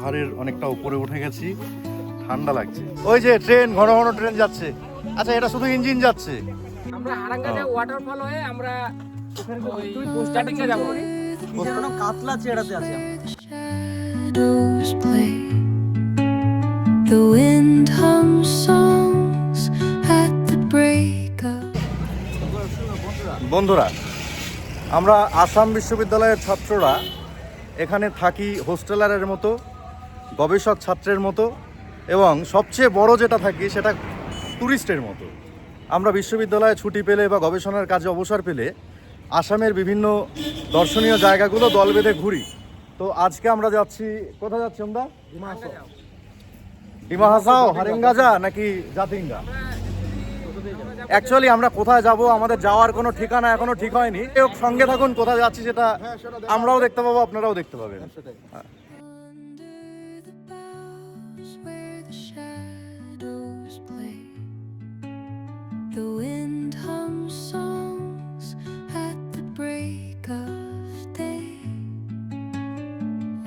পাহাড়ের অনেকটা উপরে উঠে গেছি ঠান্ডা লাগছে। ওই যে ট্রেন ঘন ঘন ট্রেন যাচ্ছে। আচ্ছা এটা শুধু ইঞ্জিন যাচ্ছে? আমরা ওয়াটারফল হয়ে। আমরা স্টার্টিং এ যাব। কাতলা চেড়াতে আছে. The wind hums songs at the break of বন্ধুরা আমরা আসাম বিশ্ববিদ্যালয়ের ছাত্ররা এখানে থাকি হোস্টেলারের মতো। গবেষক ছাত্রের মতো এবং সবচেয়ে বড় যেটা থাকি সেটা ট্যুরিস্টের মতো। আমরা বিশ্ববিদ্যালয়ে ছুটি পেলে বা গবেষণার কাজে অবসর পেলে আসামের বিভিন্ন দর্শনীয় জায়গাগুলো দল বেঁধে ঘুরি। তো আজকে আমরা যাচ্ছি কোথায় যাচ্ছি আমরা? ডিমা হাসাও হারেঙ্গাজা নাকি জাতিঙ্গা? অ্যাকচুয়ালি আমরা কোথায় যাব আমাদের যাওয়ার কোনো ঠিকানা এখনও ঠিক হয়নি। সঙ্গে থাকুন কোথায় যাচ্ছি সেটা আমরাও দেখতে পাবো আপনারাও দেখতে পাবেন। The wind hums songs at the break of day.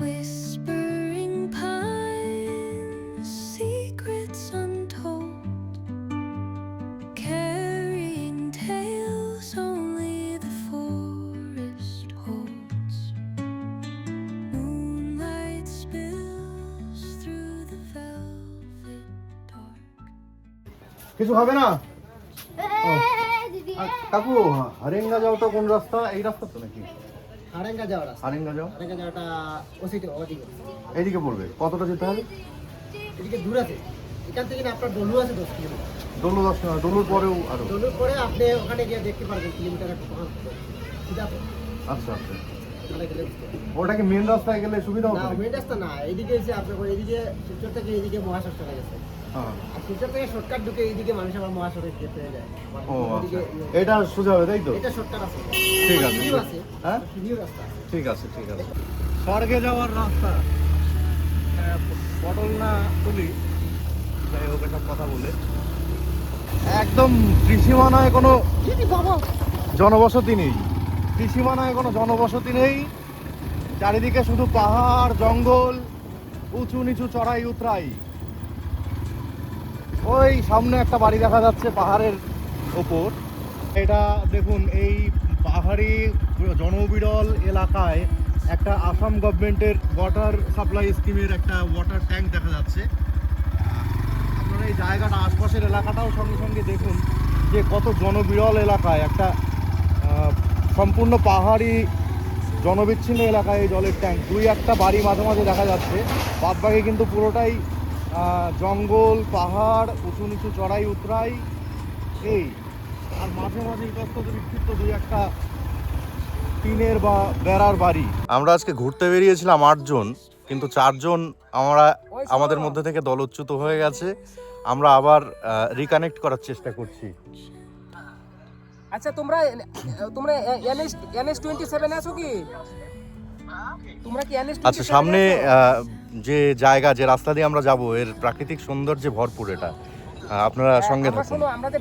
Whispering pines, secrets untold. Carrying tales only the forest holds. Moonlight spills through the velvet dark. কিছু হবে না ও, আ, কাকু হারেঙ্গা যাওয়াটা কোন রাস্তা? এই রাস্তা তো নাকি? হারেঙ্গা যাওয়ার আছে হারেঙ্গা যাও। হারেঙ্গা যাওয়াটা ওসিটি ওদিকে। এইদিকে পড়বে। কতটা যেতে হবে? এদিকে দূর আছে। এখান থেকে না আপনার ডলু আছে দশ কিলোমিটার। ডলু দশ টাকা ডলুর পরেও আরও। ডলুর পরে আপনি ওখানে গিয়ে দেখতে পারবেন কিলোমিটার আচ্ছা আচ্ছা। ওটা কি মেন রাস্তায় গেলে সুবিধা না হবে মেন রাস্তা না এইদিকে এসে আপনার এইদিকে শিলচর থেকে মহাসড়ক চলে গেছে। হ্যাঁ। আর শিলচর থেকে শর্টকাট ঢুকে এইদিকে মানুষ আবার মহাসড়ক যেতে যায়। ও আচ্ছা। এটা সোজা হবে তাই তো? এটা শর্টকাট আছে। ঠিক আছে। হ্যাঁ? ঠিক আছে ঠিক আছে। স্বর্গে যাওয়ার রাস্তা। পটল না তুলি যাই হোক কথা বলে। একদম ত্রিসীমানায় কোনো জনবসতি নেই। ত্রিসীমানায় কোনো জনবসতি নেই। চারিদিকে শুধু পাহাড় জঙ্গল উঁচু নিচু চড়াই উতরাই ওই সামনে একটা বাড়ি দেখা যাচ্ছে পাহাড়ের ওপর। এটা দেখুন, এই পাহাড়ি জনবিরল এলাকায় একটা আসাম গভর্নমেন্টের ওয়াটার সাপ্লাই স্কিমের একটা ওয়াটার ট্যাঙ্ক দেখা যাচ্ছে। আপনারা এই জায়গাটা আশপাশের এলাকাটাও সঙ্গে সঙ্গে দেখুন যে কত জনবিরল এলাকায় একটা সম্পূর্ণ পাহাড়ি জনবিচ্ছিন্ন এলাকায় এই জলের ট্যাঙ্ক দুই একটা বাড়ি মাঝে মাঝে দেখা যাচ্ছে। বাদ বাকি কিন্তু পুরোটাই জঙ্গল পাহাড় উঁচু নিচু চড়াই উতরাই এই। আর মাঝে মাঝে ইতস্তত বিক্ষিপ্ত দুই একটা টিনের বা বেড়ার বাড়ি। আমরা আজকে ঘুরতে বেরিয়েছিলাম আটজন কিন্তু চারজন আমরা আমাদের মধ্যে থেকে দলচ্যুত হয়ে গেছে। আমরা আবার রিকানেক্ট করার চেষ্টা করছি। আচ্ছা তোমরা তোমরা এনএস এনএস টোয়েন্টি সেভেন আছো কি? আচ্ছা সামনে যে জায়গা যে রাস্তা দিয়ে আমরা যাব এর প্রাকৃতিক সৌন্দর্যে ভরপুর এটা। আপনারা সঙ্গে থাকুন। আমাদের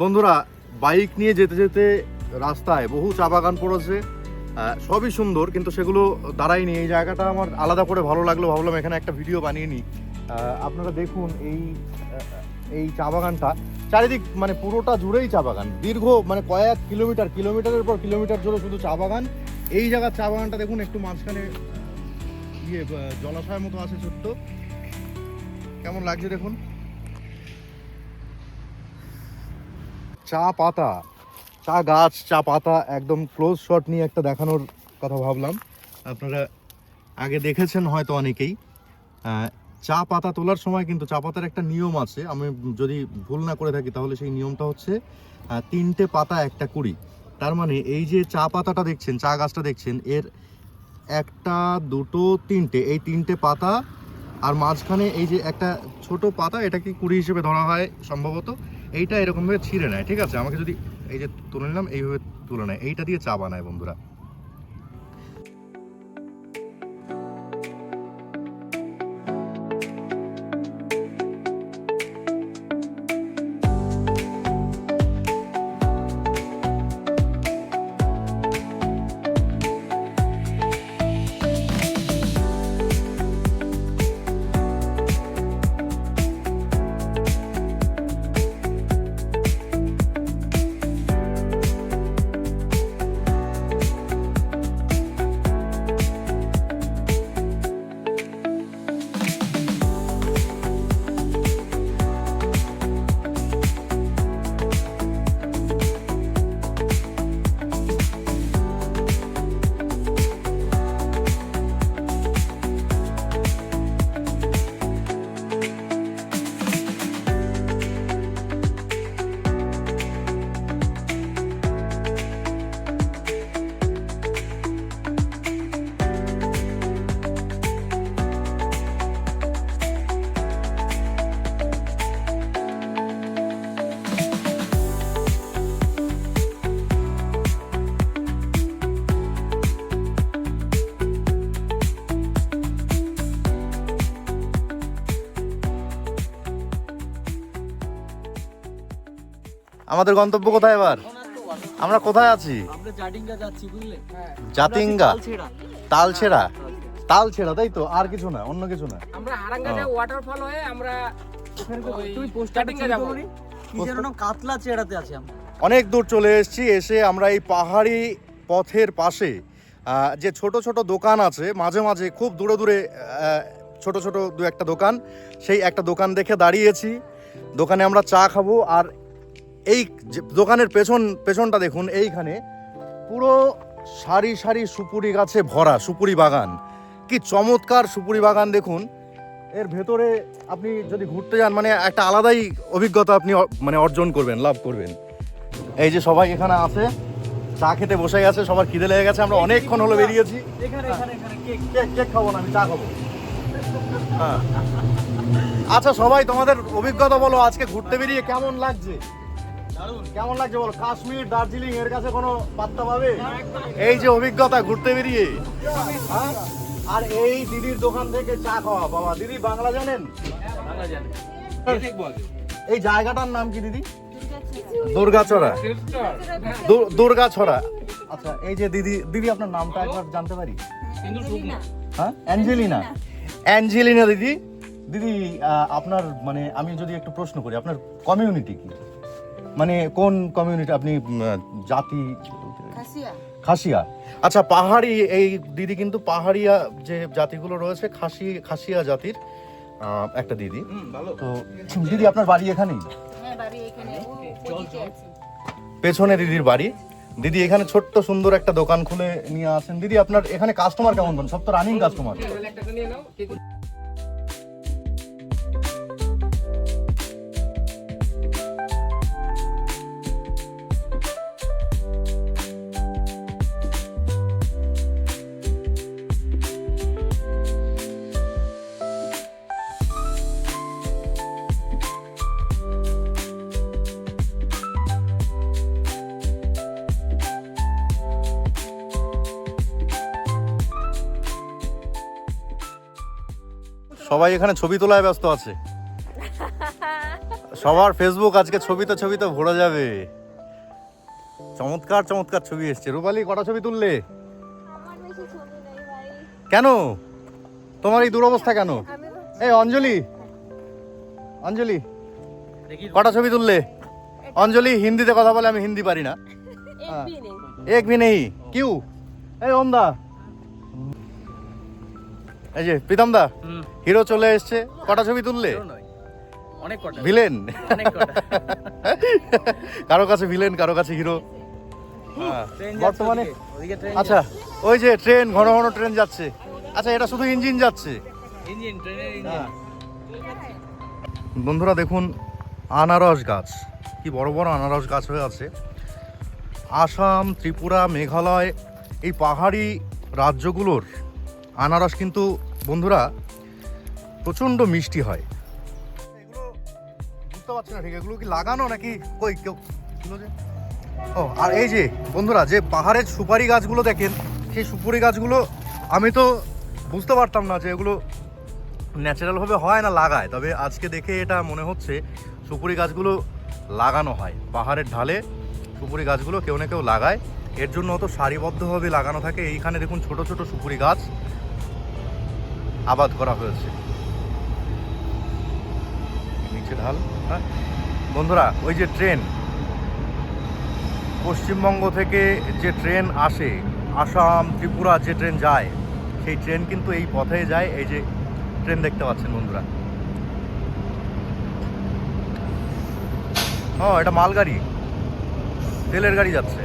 বন্ধুরা, বাইক নিয়ে যেতে যেতে রাস্তায় বহু চা বাগান পড়েছে সবই সুন্দর, কিন্তু সেগুলো দাঁড়ায়নি। এই জায়গাটা আমার আলাদা করে ভালো লাগল, ভাবলাম এখানে একটা ভিডিও বানিয়ে নিই। আপনারা দেখুন এই এই চা বাগানটা চারিদিক মানে পুরোটা জুড়েই চা বাগান দীর্ঘ মানে কয়েক কিলোমিটার, কিলোমিটারের পর কিলোমিটার জুড়ে শুধু চা বাগান এই জায়গার চা বাগানটা দেখুন, একটু মাঝখানে ইয়ে জলাশয়ের মতো আছে ছোট্ট। কেমন লাগছে দেখুন? চা পাতা। চা গাছ, চা পাতা, একদম ক্লোজ শট নিয়ে একটা দেখানোর কথা ভাবলাম। আপনারা আগে দেখেছেন হয়তো অনেকেই। চা পাতা তোলার সময় কিন্তু চা পাতার একটা নিয়ম আছে। আমি যদি ভুল না করে থাকি তাহলে সেই নিয়মটা হচ্ছে তিনটে পাতা, একটা কুড়ি। তার মানে এই যে চা পাতাটা দেখছেন, চা গাছটা দেখছেন, এর একটা, দুটো, তিনটে। এই তিনটে পাতা আর মাঝখানে এই যে একটা ছোট পাতা, এটাকে কুড়ি হিসেবে ধরা হয় সম্ভবত। এইটা এরকমভাবে ছিঁড়ে নেয়, ঠিক আছে? আমাকে যদি এই যে তুলে নিলাম, এইভাবে তুলে নেয়। এইটা দিয়ে চা বানায়, বন্ধুরা। আমাদের গন্তব্য কোথায় এবার? আমরা কোথায় আছি? জাতিঙ্গা ছেড়া তালছেড়া। তালছেড়া? তাই তো? আর কিছু না অন্য কিছু না। আমরা হারাঙ্গা হ্যাঁ। ওয়াটারফল হয়ে আমরা ওই তুমি পোস্টারটা স্টার্টিংয়ে কি যেন নাম? কাতলা চেড়াতে আছি আমরা। অনেক দূর চলে এসেছি এসে আমরা এই পাহাড়ি পথের পাশে যে ছোট ছোট দোকান আছে মাঝে মাঝে খুব দূরে দূরে ছোট ছোট দু একটা দোকান সেই একটা দোকান দেখে দাঁড়িয়েছি। দোকানে আমরা চা খাব আর এই যে দোকানের পেছন পেছনটা দেখুন এইখানে পুরো সারি সারি সুপুরি গাছে ভরা সুপুরি বাগান। কি চমৎকার সুপুরি বাগান দেখুন। এর ভেতরে আপনি যদি ঘুরতে যান মানে একটা আলাদাই অভিজ্ঞতা আপনি মানে অর্জন করবেন লাভ করবেন। এই যে সবাই এখানে আছে চা খেতে বসে গেছে সবার খিদে লেগে গেছে আমরা অনেকক্ষণ হলো বেরিয়েছি। কেক খাব না আমি চা খাব। হ্যাঁ। আচ্ছা সবাই তোমাদের অভিজ্ঞতা বলো আজকে ঘুরতে বেরিয়ে কেমন লাগছে? কেমন লাগছে বলো? কাশ্মীর দার্জিলিং এর কাছে কোনো পাত্তা পাবে? এই যে অভিজ্ঞতা ঘুরতে বেরিয়ে। হ্যাঁ? আর এই দিদির দোকান থেকে চা খাওয়া বাবা। দিদি বাংলা জানেন? এই জায়গাটার নাম কি দিদি? দুর্গাচড়া দু- দুর্গাছড়া। আচ্ছা এই যে দিদি দিদি আপনার নামটা একবার জানতে পারি? হ্যাঁ? অ্যাঞ্জেলিনা। অ্যাঞ্জেলিনা দিদি। দিদি আপনার মানে আমি যদি একটু প্রশ্ন করি আপনার কমিউনিটি কি? মানে কোন কমিউনিটি আপনি জাতি? খাসিয়া। আচ্ছা পাহাড়ি এই দিদি কিন্তু পাহাড়িয়া যে জাতিগুলো রয়েছে খাসি খাসিয়া জাতির একটা দিদি। তো দিদি আপনার বাড়ি এখানেই? হ্যাঁ এখানে। পেছনে দিদির বাড়ি। দিদি এখানে ছোট্ট সুন্দর একটা দোকান খুলে নিয়ে আসেন। দিদি আপনার এখানে কাস্টমার কেমন সব তো রানিং কাস্টমার সবাই এখানে ছবি তোলায় ব্যস্ত আছে। সবার ফেসবুক আজকে ছবি তো ছবি তো ভরে যাবে। চমৎকার চমৎকার ছবি এসছে। রূপালি কটা ছবি তুললে? কেন? তোমার এই দুরবস্থা কেন? এই অঞ্জলি। অঞ্জলি কটা ছবি তুললে? অঞ্জলি হিন্দিতে কথা বলে আমি হিন্দি পারি না। এক ভি হ্যাঁ। কিউ? এই ওমদা। এই যে প্রীতম দা হিরো চলে এসছে। কটা ছবি তুললে? অনেক কটা। ভিলেন? কারও কাছে ভিলেন কারও কাছে হিরো। বর্তমানে আচ্ছা ওই যে ট্রেন ঘন ঘন ট্রেন যাচ্ছে। আচ্ছা এটা শুধু ইঞ্জিন যাচ্ছে? ইঞ্জিন ট্রেনের ইঞ্জিন। বন্ধুরা দেখুন আনারস গাছ। কি বড় বড় আনারস গাছ হয়ে আছে। আসাম ত্রিপুরা মেঘালয় এই পাহাড়ি রাজ্যগুলোর আনারস কিন্তু, বন্ধুরা, প্রচণ্ড মিষ্টি হয়। এগুলো বুঝতে পারছি না ঠিক, এগুলো কি লাগানো নাকি? কই, কেউ ও, আর এই যে, বন্ধুরা, যে পাহাড়ের সুপারি গাছগুলো দেখেন, সেই সুপারি গাছগুলো আমি তো বুঝতে পারতাম না যে এগুলো ন্যাচারালভাবে হয় না লাগায়। তবে আজকে দেখে এটা মনে হচ্ছে সুপুরি গাছগুলো লাগানো হয়। পাহাড়ের ঢালে সুপুরি গাছগুলো কেউ না কেউ লাগায়। এর জন্য অত সারিবদ্ধভাবে লাগানো থাকে। এইখানে দেখুন ছোট ছোট সুপুরি গাছ। আবাদ করা হয়েছে। নিচে ঢাল হ্যাঁ? বন্ধুরা, ওই যে ট্রেন, পশ্চিমবঙ্গ থেকে যে ট্রেন আসে, আসাম, ত্রিপুরা যে ট্রেন যায়, সেই ট্রেন কিন্তু এই পথে যায়, এই যে ট্রেন দেখতে পাচ্ছেন বন্ধুরা। ও, এটা মালগাড়ি, তেলের গাড়ি যাচ্ছে।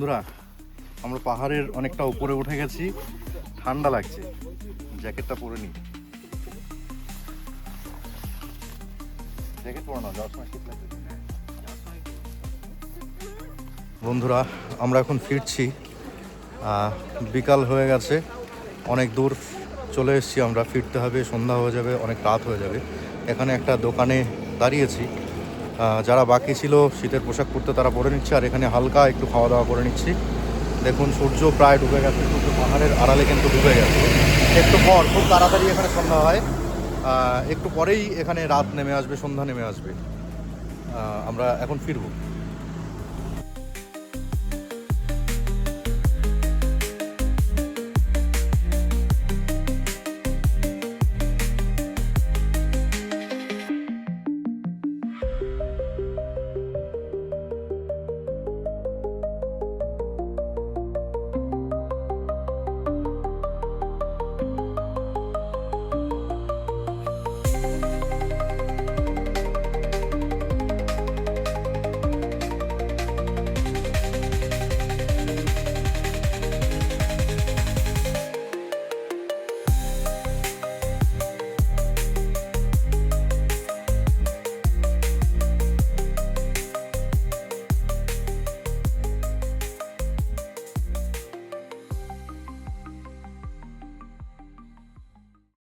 বন্ধুরা, আমরা পাহাড়ের অনেকটা উপরে উঠে গেছি। ঠান্ডা লাগছে। জ্যাকেটটা পরে নি। জ্যাকেট পরে না বন্ধুরা, আমরা এখন ফিরছি। বিকাল হয়ে গেছে। অনেক দূর চলে এসেছি আমরা। ফিরতে হবে, সন্ধ্যা হয়ে যাবে, অনেক রাত হয়ে যাবে। এখানে একটা দোকানে দাঁড়িয়েছি। যারা বাকি ছিল, শীতের পোশাক পরতে তারা পরে নিচ্ছে, আর এখানে হালকা একটু খাওয়া দাওয়া করে নিচ্ছি। দেখুন, সূর্য প্রায় ডুবে গেছে সূর্য পাহাড়ের আড়ালে কিন্তু ডুবে গেছে। একটু পর, খুব তাড়াতাড়ি এখানে সন্ধ্যা হয়। একটু পরেই এখানে রাত নেমে আসবে, সন্ধ্যা নেমে আসবে। আমরা এখন ফিরবো।